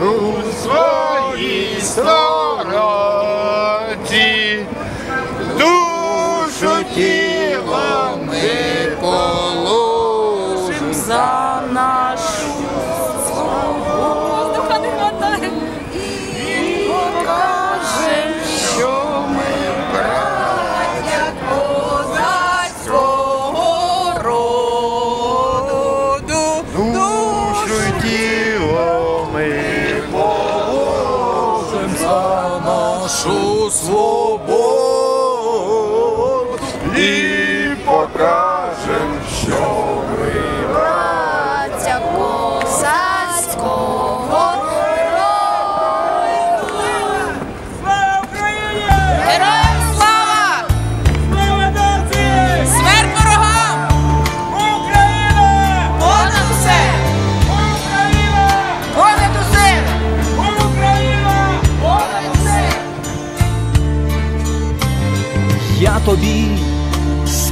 у своїй стороні, душу тіло нашу свободу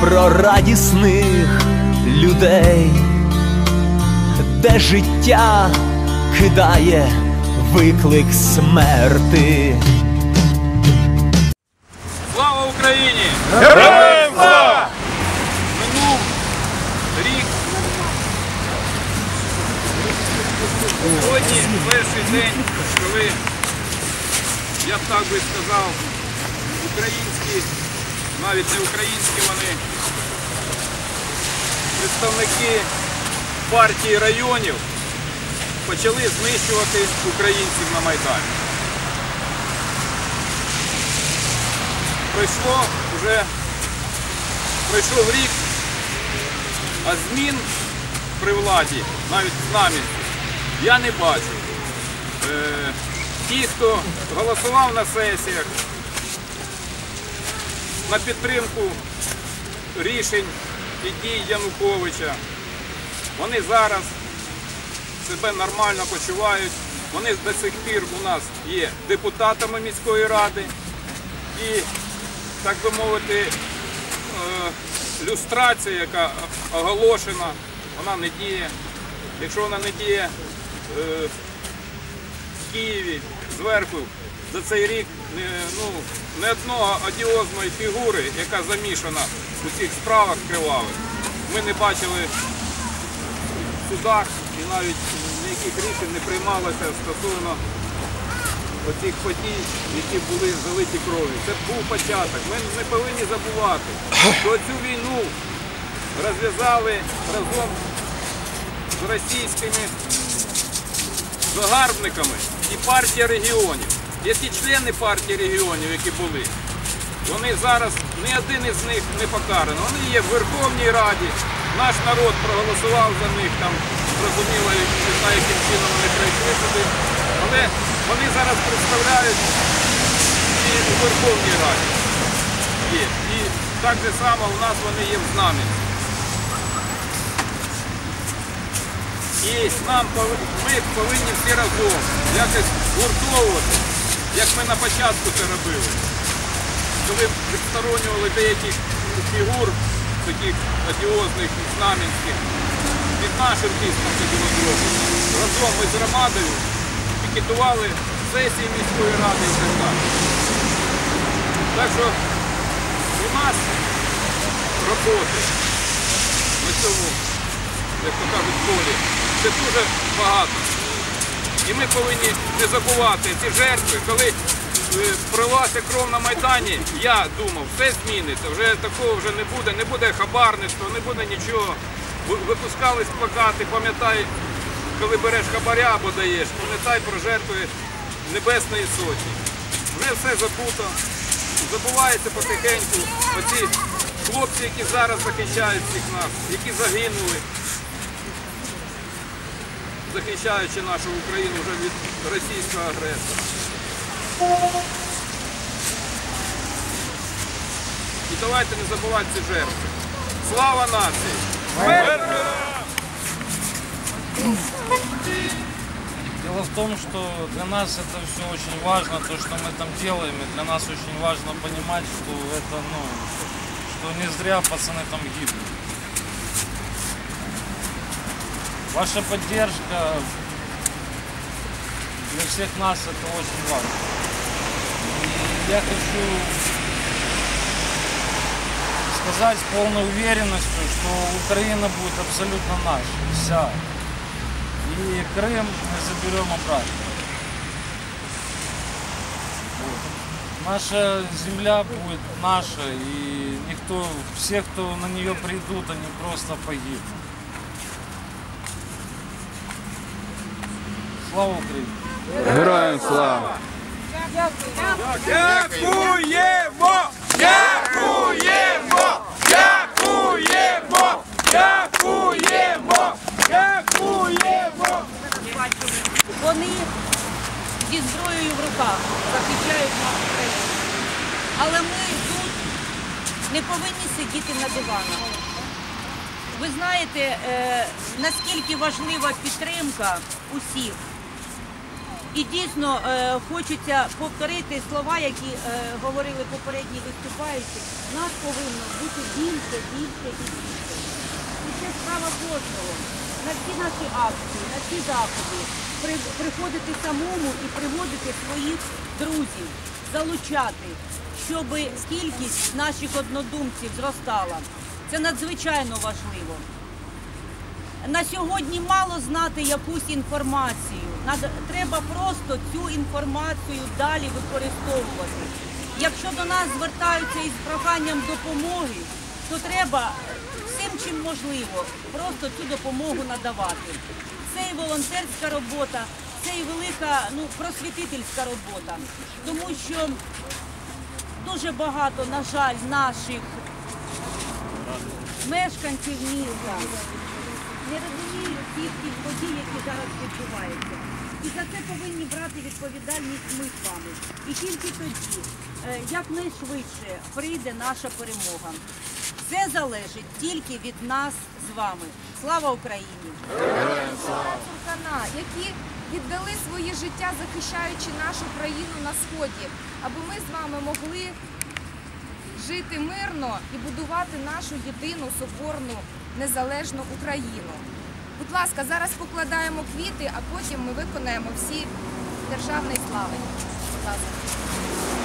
про радісних людей, де життя кидає виклик смерти. Слава Україні! Героям слава! Минув рік. Сьогодні перший день, коли, я б так би сказав, українські, навіть не українські вони, представники партії районів почали знищувати українців на Майдані. Пройшло вже пройшов рік, а змін при владі, навіть з нами, я не бачу. Е, ті, хто голосував на сесіях, на підтримку рішень і дій Януковича. Вони зараз себе нормально почувають. Вони до сих пір у нас є депутатами міської ради і, так би мовити, е, люстрація, яка оголошена, вона не діє. Якщо вона не діє е, в Києві зверху за цей рік ну, не одного одіозної фігури, яка замішана у цих справах кривавих, ми не бачили в судах і навіть ніяких рішень не приймалося стосовно оцих подій, які були залиті кров'ю. Це був початок. Ми не повинні забувати, що цю війну розв'язали разом з російськими загарбниками і партія регіонів. Є ті члени партії регіонів, які були. Вони зараз ні один із них не покараний. Вони є в Верховній Раді. Наш народ проголосував за них там, зрозуміло, не знаю, яким чином вони прийшли туди. Але вони зараз представляють і у Верховній Раді. Є. І так же само у нас вони є в Знам'янці. І нам ми повинні всі разом якось гуртовувати, як ми на початку це робили. Коли відсторонювали деяких фігур, таких одіозних знам'янських, під нашим тиском це було. Разом ми з громадою пікетували сесії міської ради і так далі. Так що у нас роботи на цьому як то кажуть, полі. Це дуже багато. І ми повинні не забувати ці жертви, коли е, кров на Майдані, я думав, все зміниться, вже такого вже не буде, не буде хабарництва, не буде нічого. Випускались плакати, пам'ятай, коли береш хабаря або даєш, пам'ятай про жертви Небесної Сотні. Вже все забуто, забувається потихеньку. Оці хлопці, які зараз захищають всіх нас, які загинули захищаючи нашу Україну вже від російського агресора. І давайте не забувати ці жертви. Слава нації! Дело в том, что для нас это все очень важно, то, что мы там делаем, и для нас очень важно понимать, что это, ну, что не зря пацаны там гибнут. Ваша поддержка для всех нас это очень важно. И я хочу сказать с полной уверенностью, что Украина будет абсолютно наша, вся. И Крым мы заберем обратно. Наша земля будет наша, и никто, все, кто на нее придут, они просто погибнут. Слава Украине! Героям слава! Дякуємо! Дякуємо! Дякуємо! Дякуємо! Дякуємо! Вони зі зброєю в руках захищають нашу країну. Але ми тут не повинні сидіти на диванах. Ви знаєте, е, наскільки важлива підтримка усіх. І дійсно е, хочеться повторити слова, які е, говорили попередні виступаючі. Нас повинно бути більше, більше і більше. І це справа кожного. На всі наші акції, на всі заходи при- приходити самому і приводити своїх друзів, залучати, щоб кількість наших однодумців зростала. Це надзвичайно важливо. На сьогодні мало знати якусь інформацію. Треба просто цю інформацію далі використовувати. Якщо до нас звертаються із проханням допомоги, то треба всім чим можливо просто цю допомогу надавати. Це і волонтерська робота, це і велика ну, просвітительська робота. Тому що дуже багато, на жаль, наших мешканців міста не розуміють всіх тих подій, які зараз відбуваються. І за це повинні брати відповідальність ми з вами. І тільки тоді, е, якнайшвидше прийде наша перемога. Це залежить тільки від нас з вами. Слава Україні! Які віддали своє життя, захищаючи нашу країну на сході, аби ми з вами могли жити мирно і будувати нашу єдину соборну незалежну Україну. Будь ласка, зараз покладаємо квіти, а потім ми виконаємо всі державні слави. Будь ласка.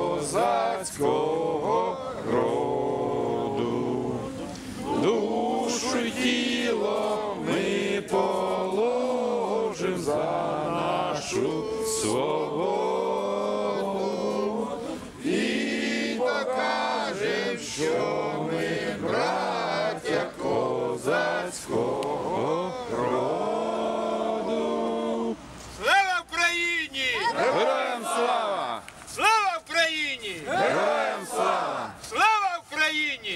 Козацького роду. Душу тіло ми положим за нашу свободу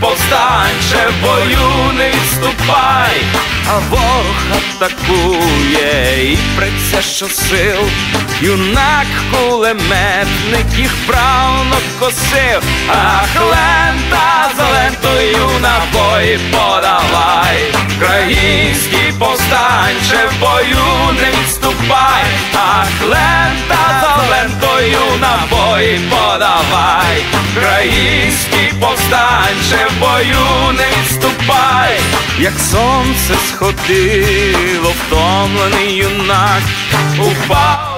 повстанче в бою не відступай, а ворог атакує і преться щосил, юнак кулеметник їх правно косив, ах, лента за лентою набої подавай, Український повстанче в бою не відступай, ах, лента за лентою набої подавай, Український повстанче в бою не відступай, як сонце сходило, втомлений юнак упав